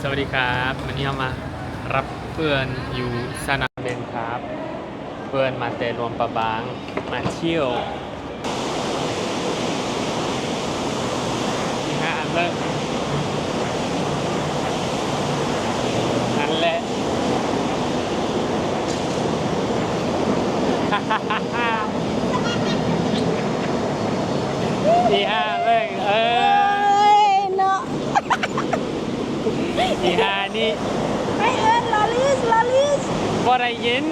สวัสดีครับวันนี้เรามารับเพื่อนอยู่สนามเบนครับ เพื่อนมาเตะรวมประบางมาเที่ยวนี่ฮะอันเลิกนั่นแหละดีห้าเลิกเออ เนาะ ดีห้านี่ ไอเอิญลอลิสลอลิส บ่ ได้ยิน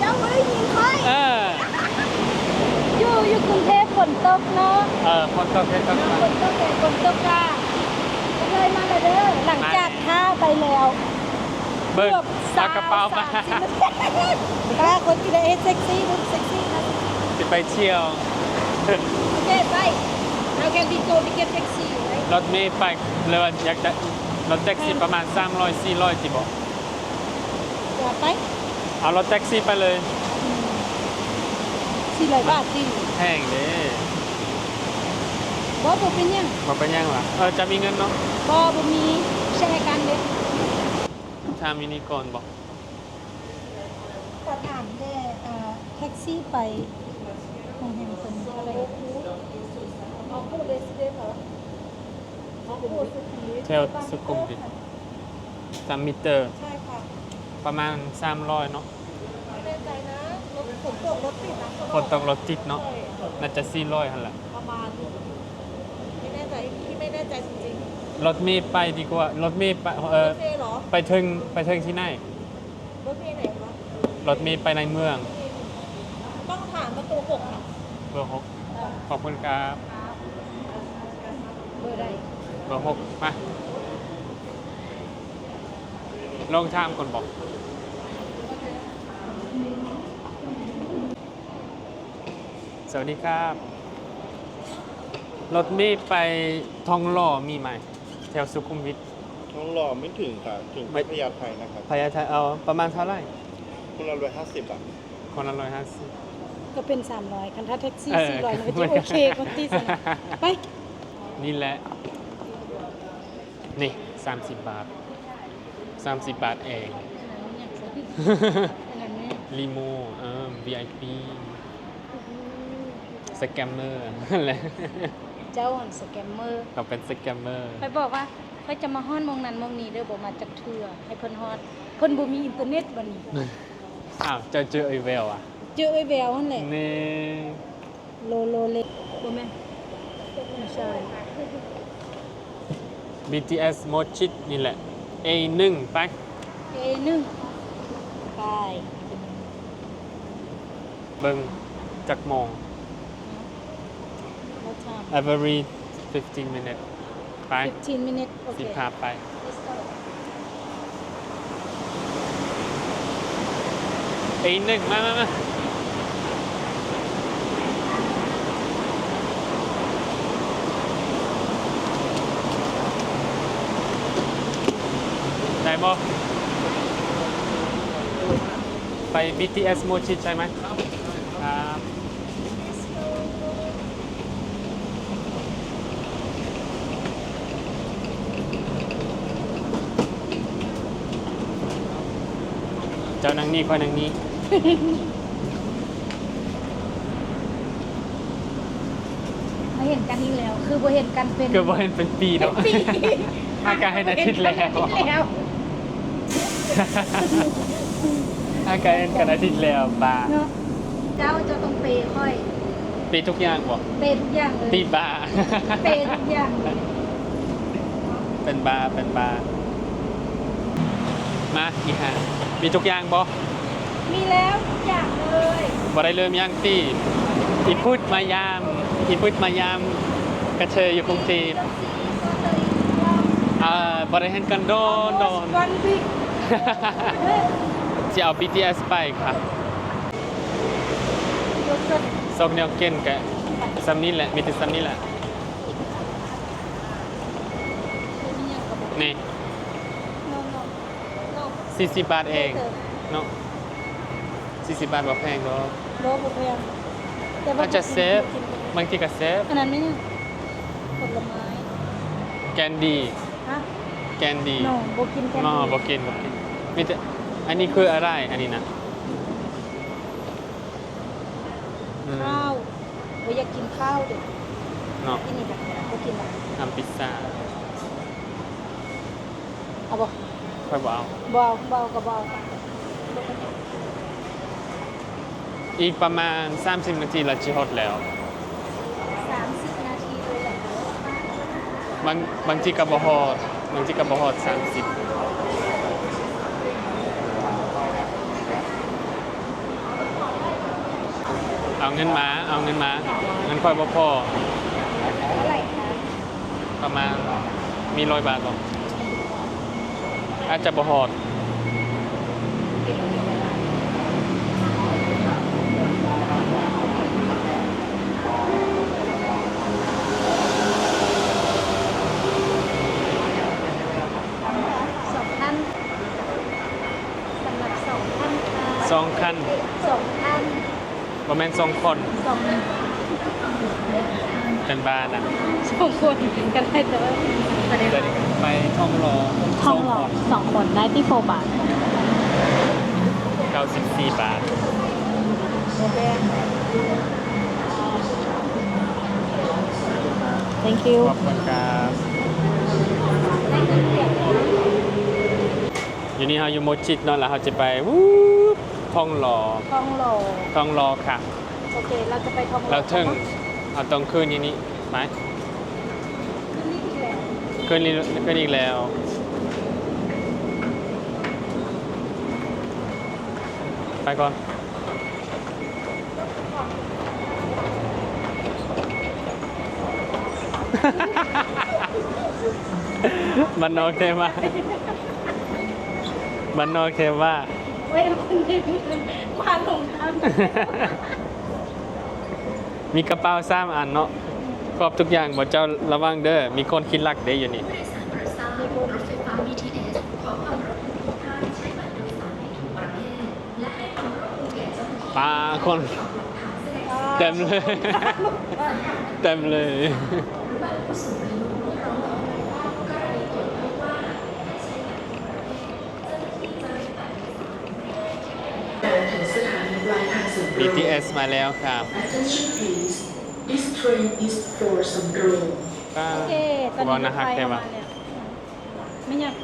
เจ้าไม่ได้ยินค่อยเอออยู่อยู่กรุงเทพฝนตกเนาะเออคนตกเพชรตกฝนตกแต่ฝนตกค่ะก็เลยมาเลยเด้อหลังจากท่าไปแล้วเบิ้งกือบเอากระเป๋ามาสสิบป้าคนกินเอเซ็กซี่ดูเซ็กซี่นะจะไปเที่ยวโอเคไป How can we go to get taxi right รถเมล์ไปเลยว่าอยากจะรถแท็กซี่ประมาณ300 400จิบอกจะไป เอารถแท็กซี่ไปเลยสี่ร้อยบาทจริงแพงเด้บ่บ่เป็นหยังบอกไปยังวะเออจะมีเงินเนาะบ่บ่มีแชร์กันเด้ถ้ามินิก่อนบอกก็ถามแค่เอ่อแท็กซี่ไปโรงแรมเป็นเท่าไหร่เอาพูดเลยสิเด้อเหรอเอาพูดสุดทีเที่ยวสุขุมวิทสามมิเตอร์ ใช่ค่ะ ประมาณ300เนาะไม่แน่ใจนะรถฝนตกรถติดนะคนต้องรถติดเนาะน่าจะ400หันละประมาณไม่แน่ใจที่ไม่แน่ใจจริงรถเมล์ไปดีกว่ารถเมล์ไปๆเอรอถเมล์เหรอไปถึงไปถึงที่ไหนรถเมล์ไหนคะรถเมล์ไปในเมืองต้องถามประตูหกค่ะเบอร์หกขอบคุณครับเบอร์ใดเบอร์หกมา น้องชามคนบอก สวัสดีครับ รถมีไปทองหล่อมีไหม แถวสุขุมวิททองหล่อไม่ถึงค่ะถึงพัทยาไทยนะครับพญาไทยเอาประมาณเท่าไหร่ คนละร้อยห้าสิบบาทคนละร้อยห้าสิบ ก็เป็นสามร้อยคันถ้าแท็กซี่เออ 400มันก็จะโอเคคนที่สไป นี่แหละ นี่สามสิบบาท 30 บาทเอง อยากเออม่ลีโมอ่า VIP สแกมเมอร์อะไรเจ้าหันสแกมเมอร์เราเป็นสแกมเมอร์ ไปบอกว่าเขาจะมาฮอดมองนั้นมองนี้เด้อบอกมาจากเทือให้เพิ่นฮอดเพิ่นบ่มีอินเทอร์เน็ตบ่นี้อ้าวจะเจอไอเวลอะเจอไอ้แววนั่นแหละนี่โลโลเลบ่แม่นไม่ใช่ BTS โมชิดนี่แหละ A1 ไปเอหนึ่งไป เบิ่งจักโมงเราท every 15 minutes ไปำ15 minutes โอเคสิพาไป A1 มามามา ได้บ่ไป BTS โมชิดใช่ไหมครับเจ้านังนี่คอยนังนี้มาเห็นกันนี่แล้ว คือบ่เห็นกันเป็น เกือบว่าเห็นเป็นปีแล้วปีอาการให้นาทิตย์แล้วอาทิตย์แล้ว อาการเห็นกันอาทิตย์แล้วบาเนาะเจ้าจะต้องเปย์ค่อย ปีทุกอย่างบอกเปย์ทุกอย่างเลยปีบาเปย์ทุกอย่างเป็นบาเป็นบามาอีห่ามีทุกอย่างบอมีแล้วทุกอย่างเลยบ่ได้เริ่มย่างตีอีพุดมายาม อีพุดมายามกระเชยอยู่กรุงเทพอ่าบ่ได้เห็นกันโดนโดนวันวิก จะเอา BTS ไปค่ะยกสดซอกแนวเก้นกะซัมนี้แหละ มีแต่ซัมนี้แหละมีอย่างกับบอกนี่โนโนโน40 บาทเอง เนาะ40 บาทบ่แพงหรอกโลบุกยังแต่ว่าอาจจะเซฟ บางทีก็เซฟ อันนั้นไม่เนี่ยผลไม้ แกนดีฮะแกแกนดี้โน่บ่กินแกนอ๋อดี้บอกกินบอกกิน มีแต่อันนี้คืออะไร อันนี้นะอืมข้าวบ่อยากกินข้าวเด้อเนาะที่นี่แบบบ่กินแบบทำพิซซ่าเอาบ่ค่อยบอกเอาบ่เอาบ่เอาก็บ่เอาอีกประมาณ 30 นาทีเราจะฮอตแล้ว30นาทีเลยแหละบางบางทีกับบฮอดบางทีกับบฮอด30 เอาเงินมา เอาเงินมา เงินค่อยบ่พอเท่าไหร่คะประมาณมีร้อยบาทบ่อาจจะบ่ฮอดสองท่านสำหรับสองท่านค่ะสองคันสองท่าน บ่แม่นสองคนสองเป็นบ้านนะสองคนกันได้แต่ว่าประเด็นเดี๋ยวนี้ไปท่องรอห้องหลอสองคนได้ที่โฟบาท94บาทโอเค thank you ขอบคุณครับอยู่นี่เราอยู่โมจิตเนาะแล้วเราจะไปวู้บ ท่องรอทองหล่อท่องรอค่ะ โอเค เราจะไปทองหล่อเราถึงเอาตรงคืนนี้นี่ไหมขึ้นนี่อีกแล้วคืนนี้คืนอีกแล้วไปก่อนมันโอเคมากมันโอเคมา ว้ยคนนี้มาลงน้ำมีกระเป๋าสามอันเนาะครอบทุกอย่างบ่เจ้าระวังเด้อมีคนคิดลักเด้อยู่นี่มีคนรถไฟฟ้า BTS ขอความร่วมมือทุกท่านใช้บัตรโดยสารในทุกประเภทและให้ความร่วมมือแก่เจ้าหน้าที่ปลาคนเต็มเลย เต็มเลย ผู้สูงอายุ BTS มาแล้วครับ Attention please this train is for สำโรงก็โอเคตอนวานี้นะฮักไฟได้ประปะมาณเนี่ยไม่อยาก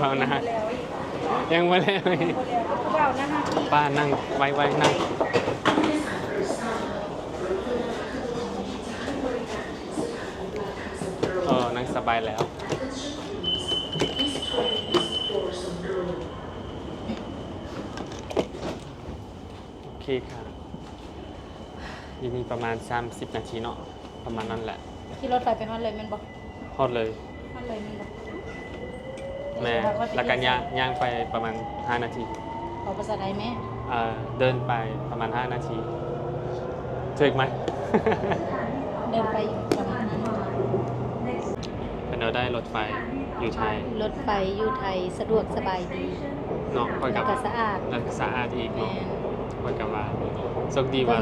วาวนะฮักแล้วอีกยังไม่แล้วคนแล้วก็เบานะฮะพี่ป้านั่งไว้ไว้นั่งเออนั่งสบายแล้ว This train is for สำโรง โอเคครับยินนี่ประมาณ 30 นาทีเนาะประมาณนั้นแหละขี่รถไฟไปฮอดเลยแมันบอกฮอดเลย ฮอดเลยแมันบอกแม่แล้วกันย่างย่างไปประมาณ 5 นาทีเอาภาษาไทยแม่เอ่อเดินไปประมาณ 5 นาทีถึกไหม เดินไปประมาณนั้นเป็นเราได้รถไฟอยู่ไทยรถไฟอยู่ไทยสะดวกสบายดีเนาะค่อยแล้กัวบก็สะอาดแล้วก็สะอาดอีกแม่เนาะ น ค่อยกับว่าโชคดีว่า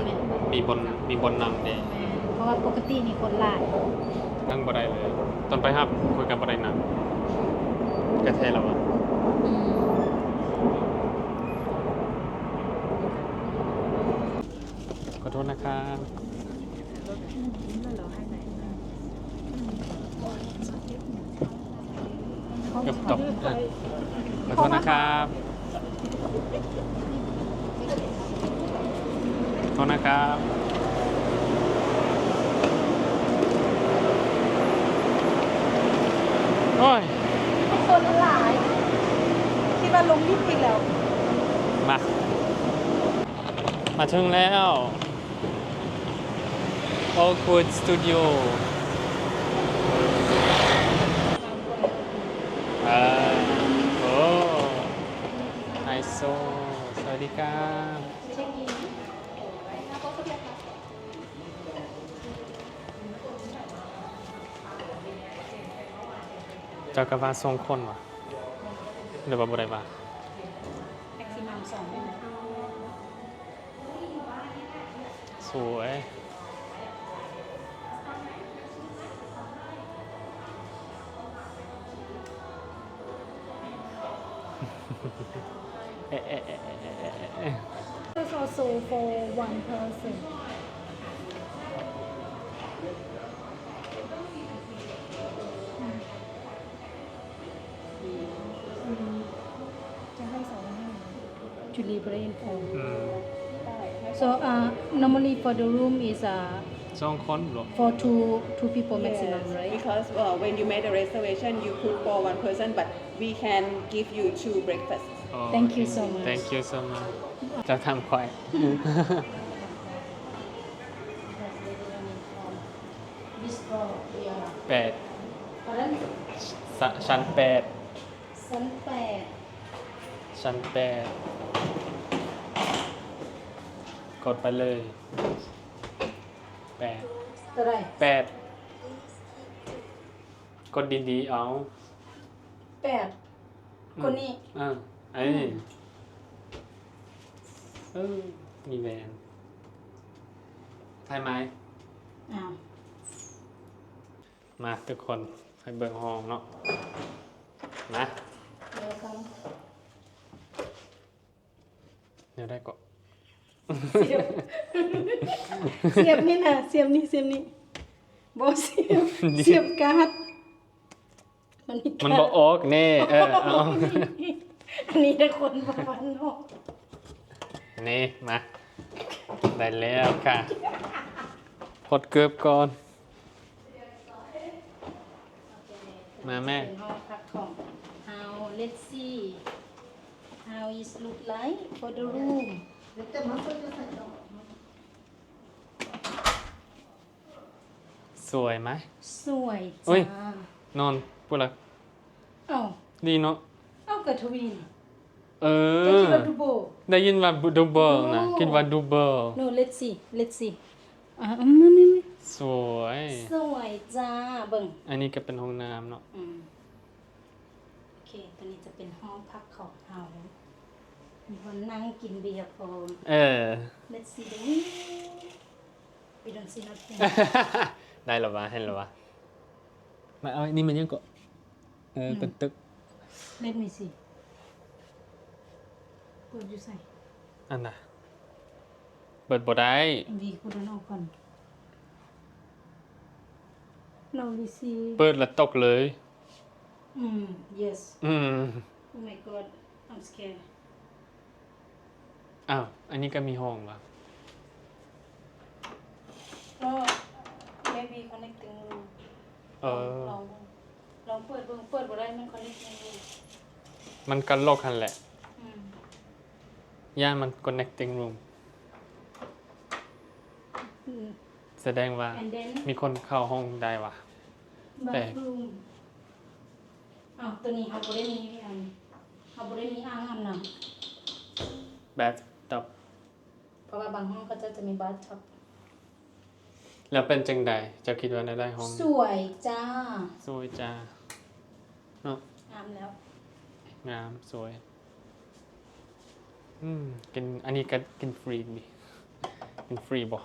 มีบนมีบนนำเด้แม่นเพราะว่าปกตินี่คนหลายนั่งบ่ได้เลย ตอนไปครับคุยกับบ่ได้นั่งกระเทแล้วอะอืมขอโทษนะครับเกือบตกเออขอโทษนะครับขอโทษนะครับโอ้ยคนหลายคิดว่าลงรีบอีกแล้ว มา มาถึงแล้ว Oakwood Studio อ่าโอ้ไฮโซสวัสดีครับ เจ้าก็ว่าทรงคนวะเดี๋ยว่าบ่ได้ว่าแม็กซิมัมเองได้ไหมสวยเอ๊ะ So so for one person to leave rain for อืม so uh normally for the room is uh สองคนเหรอ for two two people maximum Yes, right Because uh, when you made a reservation, you put for one person, but we can give you two breakfasts. อ๋อ Thank you so much Thank you so much จะทำควาย bistro yeah แปด เพราะฉะนั้น สะชั้นแปด ชั้นแปด ชั้นแปด กดไปเลยแปดเท่าไหรแปดกดดีๆเอาแปดคนนี้ อ่าไอ้นี่เออมีแวนใช่ไหม อ้าวมาทุกคนให้เบิ่งห้องเนาะมาเดี๋ยวกัน เดี๋ยวได้ก็ เสียบเสียบนี่นะเสียบนี่เสียบนี่บอเสียบเสียบการ์ดมันมีมันการ์ดบอกออกแน่เออเอาอันนี้ทุกคนประมาณนอกนี่มาได้แล้วค่ะพดเกือบก่อน มาแม่เป็นห้องพักของ how let's see how is look like for the room สวยไหม สวยอุ๊ย จ้านอนพูดละเอ้าดีเนาะเอ้ากับทวินเอจะอคิดว่าดูโบ ได้ยินว่าดูเบิลนะโอ้ คิดว่าดูเบิล no let's see let's see อ่าไม่ไม่ไม่สวย สวยจ้าเบิ่งอันนี้ก็เป็นห้องน้ำเนาะอืมโอเคตัวนี้จะเป็นห้องพักของเรา มีคนนั่งกินเบียร์พร้อมเออ let's see the view we don't see nothing ได้หรอวะเห็นหรอวะมาเอาอันนี้มันยังก็เออเป็นตึก let me see เปิดอยู่ใส่อันน่ะเปิดบ่ได้วีคุณนอกก่อน no we see เปิดแล้วตกเลยอืม yes อืม oh my god I'm scared อ้าว อันนี้ก็มีห้องวะ no maybe connecting room เออ ลองลองเปิดเบิ่งเปิดบ่ได้มัน connecting room มันก็โลกกันแหละ อืมย่านมัน connecting room อืมแสดงว่า and then มีคนเข้าห้องได้วะแปลก bathroom อ้าวตัวนี้เขาบ่ได้มีอันเขาบ่ได้มีอ่างอาบน้แบบตับำ เพราะว่าบางห้องก็จะจะมี bathtub แล้วเป็นจังใดเจะคิดว่าได้ห้องสวยจ้าสวยจ้าเนาะอาบแล้ว งามสวย อืมกินอันนี้ก็กินฟรีดิกินฟรีบ่